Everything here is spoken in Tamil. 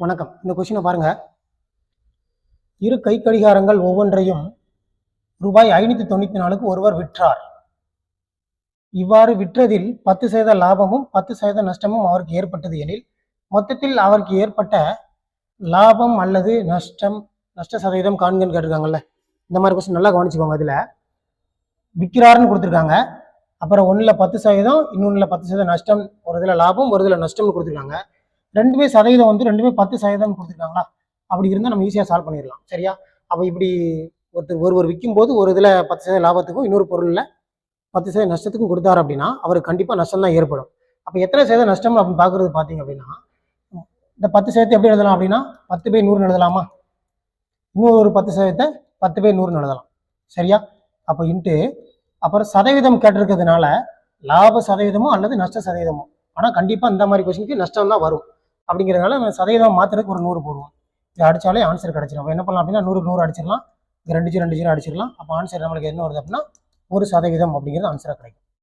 வணக்கம். இந்த கொஷினை பாருங்க. இரு கை கடிகாரங்கள் ஒவ்வொன்றையும் ரூபாய் ஐநூத்தி தொண்ணூத்தி நாலுக்கு ஒருவர் விற்றார். இவ்வாறு விற்றதில் பத்து சதவீத லாபமும் பத்து சதவீத நஷ்டமும் அவருக்கு ஏற்பட்டது எனில் மொத்தத்தில் அவருக்கு ஏற்பட்ட லாபம் அல்லது நஷ்டம் நஷ்ட சதவீதம் காண்கன்னு கேட்டிருக்காங்கல்ல. இந்த மாதிரி கொஸ்டின் நல்லா கவனிச்சுக்கோங்க இதுல. விற்கிறாருன்னு கொடுத்துருக்காங்க. அப்புறம் ஒன்றில் பத்து சதவீதம் இன்னொன்றில் பத்து சதவீதம் நஷ்டம் ஒரு இதில் லாபம் ஒரு இதில் நஷ்டம்னு கொடுத்துருக்காங்க. ரெண்டுமே சதவீதம் வந்து ரெண்டுமே பத்து சதவீதம் கொடுத்துருக்காங்களா? அப்படி இருந்தால் நம்ம ஈஸியாக சால்வ் பண்ணிடலாம். சரியா? அப்போ இப்படி ஒருத்தர் ஒருவர் விற்கும் போது ஒரு இதில் பத்து சதவீதம் லாபத்துக்கும் இன்னொரு பொருளில் பத்து சதவீதம் நஷ்டத்துக்கும் கொடுத்தாரு அப்படின்னா அவருக்கு கண்டிப்பாக நஷ்டம் தான் ஏற்படும். அப்போ எத்தனை சதவீதம் நஷ்டம் அப்படின்னு பார்க்குறது பார்த்தீங்க அப்படின்னா இந்த பத்து சதவீதத்தை எப்படி எழுதலாம் அப்படின்னா பத்து பை நூறுன்னு எழுதலாமா? இன்னொரு ஒரு பத்து சதவீதத்தை பத்து பை நூறுன்னு எழுதலாம். சரியா? அப்போ இன்ட்டு அப்புறம் சதவீதம் கேட்டிருக்கிறதுனால லாப சதவீதமோ அல்லது நஷ்ட சதவீதமோ? ஆனால் கண்டிப்பாக இந்த மாதிரி கொஸ்டினுக்கு நஷ்டம் தான் வரும். அப்படிங்கிறதுனால நம்ம சதவீதம் மாத்துறதுக்கு ஒரு நூறு போடுவோம். இது அடித்தாலே ஆன்சர் கிடச்சிடும் அப்ப என்ன பண்ணலாம் அப்படின்னா நூறுக்கு நூறு அடிச்சிடலாம். இது ரெண்டு ஜீரோ ரெண்டு ஜீரோ அடிச்சிடலாம். அப்போ ஆன்சர் நம்மளுக்கு என்ன வருது அப்படின்னா ஒரு சதவீதம் அப்படிங்கிறது ஆன்சராக கிடைக்கும்.